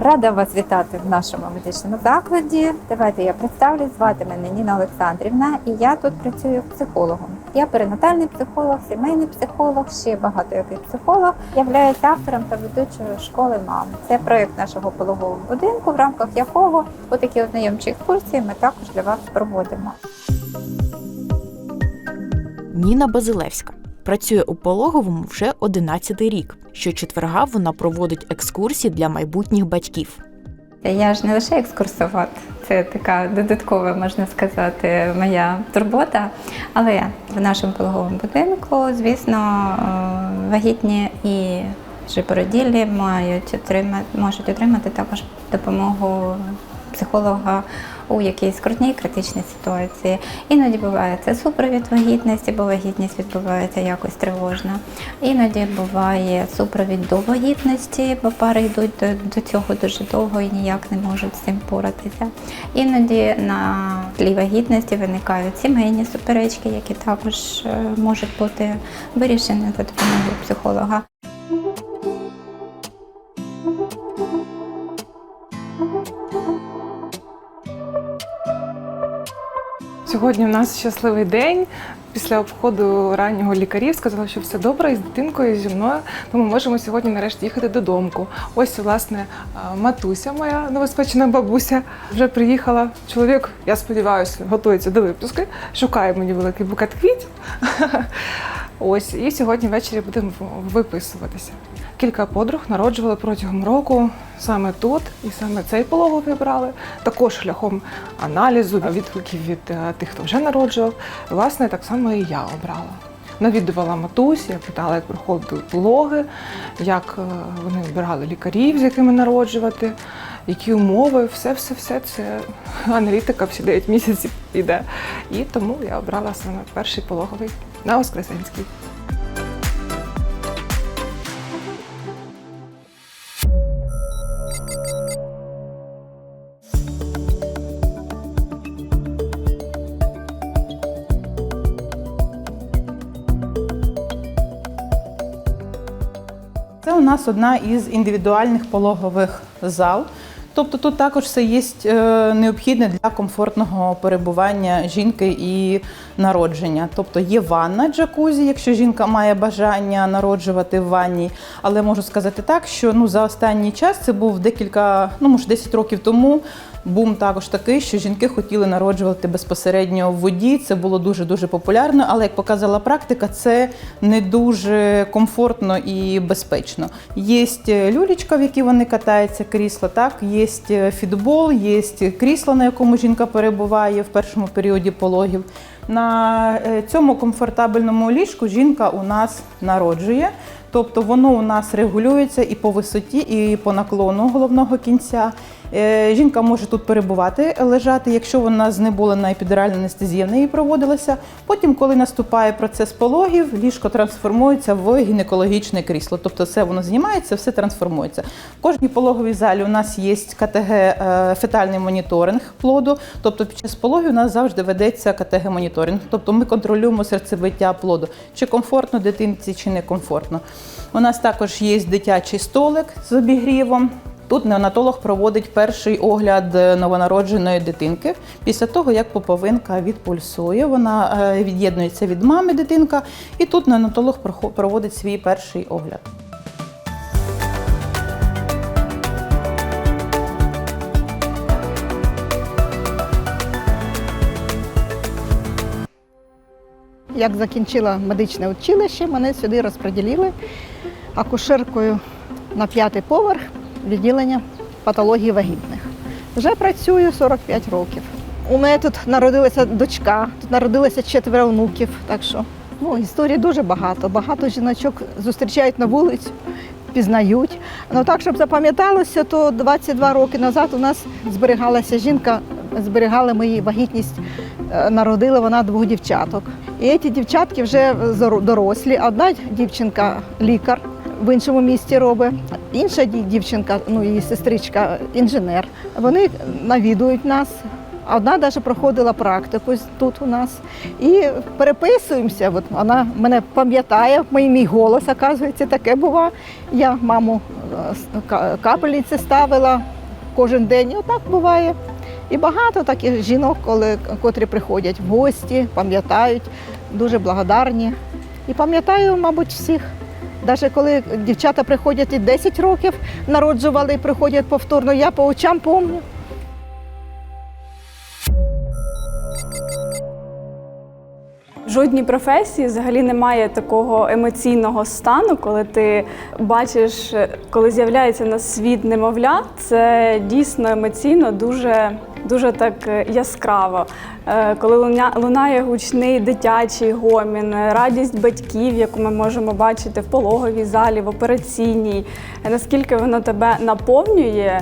Рада вас вітати в нашому медичному закладі. Давайте я представлю. Звати мене Ніна Олександрівна, і я тут працюю психологом. Я перинатальний психолог, сімейний психолог, ще багато який психолог. Являюся автором та ведучою школи мам. Це проект нашого пологового будинку, в рамках якого такі ознайомчі екскурсії ми також для вас проводимо. Ніна Базилевська працює у пологовому вже 11 рік. Щочетверга вона проводить екскурсії для майбутніх батьків. Я ж не лише екскурсовод, це така додаткова, можна сказати, моя турбота. Але в нашому пологовому будинку, звісно, е, вагітні і вже мають отримати, можуть отримати також допомогу психолога у якійсь скрутній критичній ситуації. Іноді буває це супровід вагітності, бо вагітність відбувається якось тривожно. Іноді буває супровід до вагітності, бо пари йдуть до, до цього дуже довго і ніяк не можуть з цим поратися. Іноді на тлі вагітності виникають сімейні суперечки, які також е, можуть бути вирішені за допомогою психолога. Сьогодні у нас щасливий день. Після обходу раннього лікарів сказали, що все добре із дитинкою, і зі мною. Тому можемо сьогодні нарешті їхати додому. Ось, власне, матуся, моя новоспечена бабуся, вже приїхала. Чоловік, я сподіваюся, готується до випуску. Шукає мені великий букет квітів. Ось, і сьогодні ввечері будемо виписуватися. Кілька подруг народжували протягом року саме тут, і саме цей пологов вибрали. Також шляхом аналізу відгуків від е, тих, хто вже народжував. Власне, так само і я обрала. Навідувала матусі, я питала, як проходили пологи, як е, вони обирали лікарів, з якими народжувати, які умови, все, все, все це аналітика всі 9 місяців іде. І тому я обрала саме перший пологовий на Воскресенській. Одна із індивідуальних пологових зал. Тобто тут також все є е, необхідне для комфортного перебування жінки і народження. Тобто є ванна джакузі, якщо жінка має бажання народжувати в ванні. Але можу сказати так, що ну за останній час це був декілька, ну може 10 років тому. Бум також такий, що жінки хотіли народжувати безпосередньо в воді. Це було дуже дуже популярно, але як показала практика, це не дуже комфортно і безпечно. Є люлічка, в якій вони катаються, крісло, так є фітбол, є крісло, на якому жінка перебуває в першому періоді пологів. На е, цьому комфортабельному ліжку жінка у нас народжує. Тобто воно у нас регулюється і по висоті, і по наклону головного кінця. Е, Жінка може тут перебувати, лежати, якщо вона знеболена епідуральна анестезія в неї проводилася. Потім, коли наступає процес пологів, ліжко трансформується в гінекологічне крісло. Тобто все воно знімається, все трансформується. В кожній пологовій залі у нас є КТГ е, фетальний моніторинг плоду. Тобто під час пологів у нас завжди ведеться КТГ моніторинг. Тобто ми контролюємо серцебиття плоду, чи комфортно дитинці, чи не комфортно. У нас також є дитячий столик з обігрівом. Тут неонатолог проводить перший огляд е, новонародженої дитинки після того, як поповинка відпульсує. Вона е, від'єднується від мами дитинка, і тут неонатолог проводить свій перший огляд. Як закінчила медичне училище, мене сюди розподілили акушеркою на п'ятий поверх відділення патології вагітних. Вже працюю 45 років. У мене тут народилася дочка, тут народилося четверо внуків. Так що ну, історій дуже багато. Багато жіночок зустрічають на вулиці, пізнають. Ну так, щоб запам'яталося, то 22 роки назад у нас зберігалася жінка, зберігали мої вагітність, е, народила вона двох дівчаток. І ці дівчатки вже дорослі. Одна дівчинка лікар в іншому місті робить, інша дівчинка, ну її сестричка, інженер. Вони навідують нас. Одна навіть проходила практику тут у нас. І переписуємося. От вона мене пам'ятає, мій, мій голос, оказується, таке бува. Я маму е, капельниці ставила кожен день. Отак буває. І багато таких жінок, коли, котрі приходять в гості, пам'ятають, дуже благодарні. І пам'ятаю, мабуть, всіх. Навіть коли дівчата приходять і 10 років народжували і приходять повторно, я по очам пам'ятаю. Жодній професії взагалі немає такого емоційного стану, коли ти бачиш, коли з'являється на світ немовля, це дійсно емоційно дуже, дуже так е, яскраво. Е, Коли лунає гучний дитячий гомін, е, радість батьків, яку ми можемо бачити в пологовій залі, в операційній, наскільки воно тебе наповнює,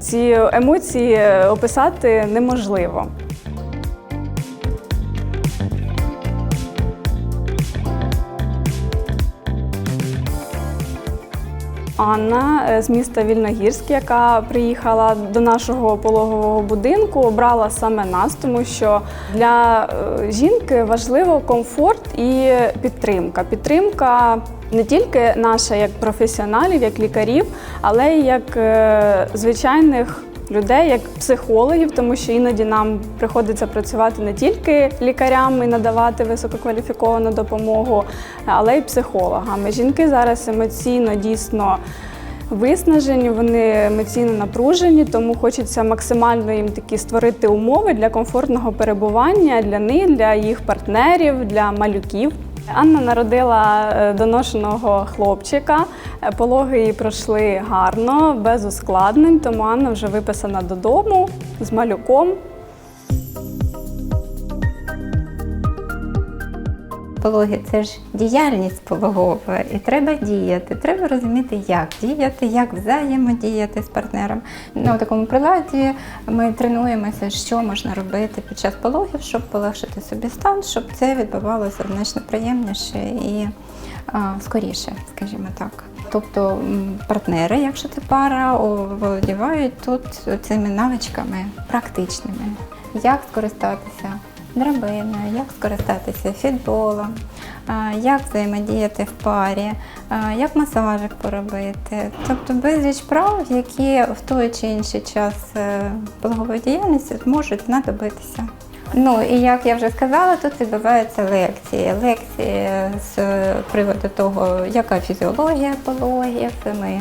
ці емоції описати неможливо. Анна е, з міста Вільногірськ, яка приїхала до нашого пологового будинку, обрала саме нас, тому що для е, жінки важливо комфорт і підтримка. Підтримка не тільки наша як професіоналів, як лікарів, але й як е, звичайних людей, як психологів, тому що іноді нам приходиться працювати не тільки лікарям і надавати висококваліфіковану допомогу, але й психологами. Жінки зараз емоційно дійсно. Виснажені, вони емоційно напружені, тому хочеться максимально їм такі створити умови для комфортного перебування для них, для їх партнерів, для малюків. Анна народила е, доношеного хлопчика. Е, Пологи її пройшли гарно, без ускладнень, тому Анна вже виписана додому з малюком. Пологи це ж діяльність пологова, і треба діяти. Треба розуміти, як діяти, як взаємодіяти з партнером. На такому приладі ми тренуємося, що можна робити під час пологів, щоб полегшити собі стан, щоб це відбувалося значно приємніше і а, скоріше, скажімо так. Тобто партнери, якщо це пара, оволодівають тут цими навичками практичними, як скористатися драбиною, як скористатися фітболом, як взаємодіяти в парі, як масажик поробити. Тобто безліч прав, які в той чи інший час е, пологової діяльності можуть знадобитися. Ну і як я вже сказала, тут відбуваються лекції. Лекції з приводу того, яка фізіологія пологів. Ми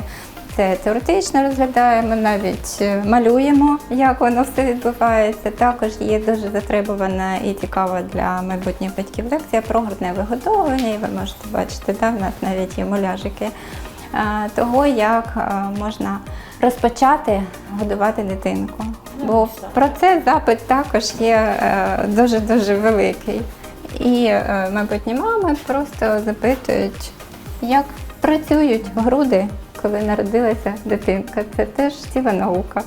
це теоретично розглядаємо, навіть е, малюємо, як воно все відбувається. Також є дуже затребувана і цікава для майбутніх батьків лекція про грудне вигодовування. І ви можете бачити, да, в нас навіть є муляжики е, того, як е, можна розпочати годувати дитинку. Бо про це запит також є е, дуже-дуже великий. І майбутні мами просто запитують, як працюють груди, коли народилася дитинка. Це теж ціла наука.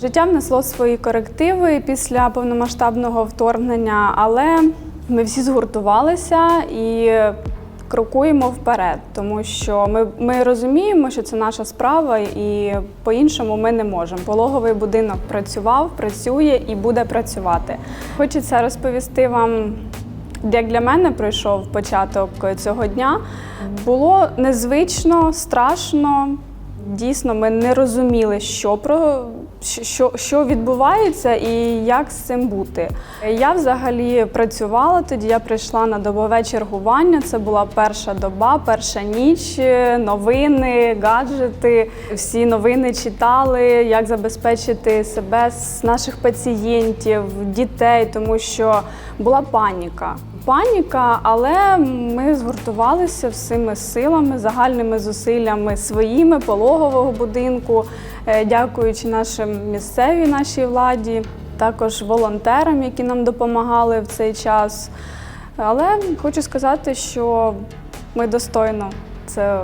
Життя внесло свої корективи після повномасштабного вторгнення, але ми всі згуртувалися і крокуємо вперед, тому що ми, ми розуміємо, що це наша справа, і по-іншому ми не можемо. Пологовий будинок працював, працює і буде працювати. Хочеться розповісти вам. Як для мене пройшов початок цього дня, було незвично, страшно. Дійсно, ми не розуміли, що про що, що відбувається і як з цим бути. Я взагалі працювала тоді. Я прийшла на добове чергування. Це була перша доба, перша ніч, новини, гаджети. Всі новини читали, як забезпечити себе з наших пацієнтів, дітей, тому що була паніка. Паніка, але ми згуртувалися всіми силами, загальними зусиллями своїми пологового будинку, е, дякуючи нашим місцевій нашій владі, також волонтерам, які нам допомагали в цей час. Але хочу сказати, що ми достойно це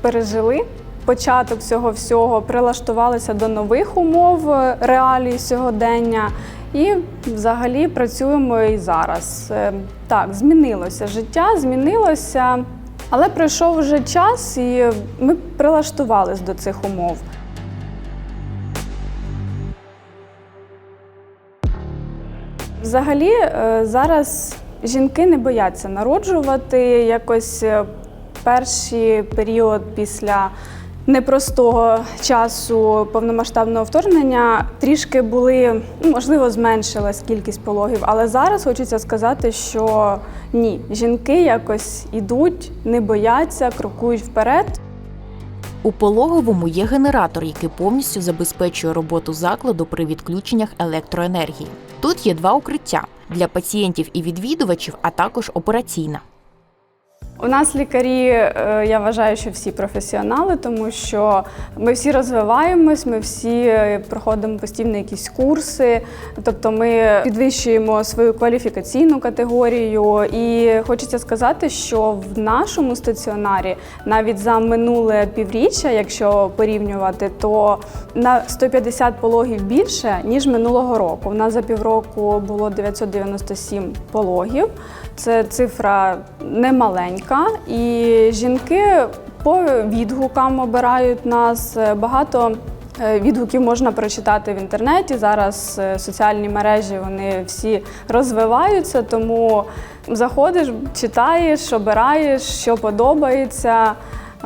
пережили. Початок цього всього прилаштувалися до нових умов е, реалій сьогодення. І взагалі працюємо і зараз. Е, Так, змінилося життя, змінилося Але пройшов вже час, і ми прилаштувались до цих умов. Взагалі, е, зараз жінки не бояться народжувати якось е, перший період після непростого часу повномасштабного вторгнення трішки були, ну, можливо, зменшилась кількість пологів. Але зараз хочеться сказати, що ні, жінки якось ідуть, не бояться, крокують вперед. У пологовому є генератор, який повністю забезпечує роботу закладу при відключеннях електроенергії. Тут є два укриття для пацієнтів і відвідувачів, а також операційна. У нас лікарі, е, я вважаю, що всі професіонали, тому що ми всі розвиваємось, ми всі е, проходимо постійно якісь курси, тобто ми підвищуємо свою кваліфікаційну категорію. І хочеться сказати, що в нашому стаціонарі навіть за минуле півріччя, якщо порівнювати, то на 150 пологів більше ніж минулого року. У нас за півроку було 997 пологів. Це цифра немаленька, і жінки по відгукам обирають нас. Багато е, відгуків можна прочитати в інтернеті. Зараз е, соціальні мережі вони всі розвиваються, тому заходиш, читаєш, обираєш, що подобається.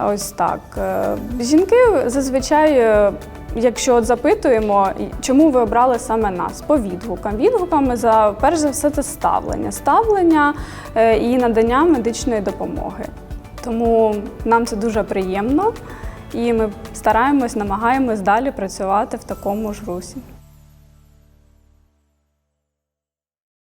Ось так. Е, Жінки зазвичай. Якщо от запитуємо, чому ви обрали саме нас по відгукам. Відгуками за перш за все це ставлення, ставлення е, і надання медичної допомоги. Тому нам це дуже приємно, і ми стараємось, намагаємось далі працювати в такому ж русі.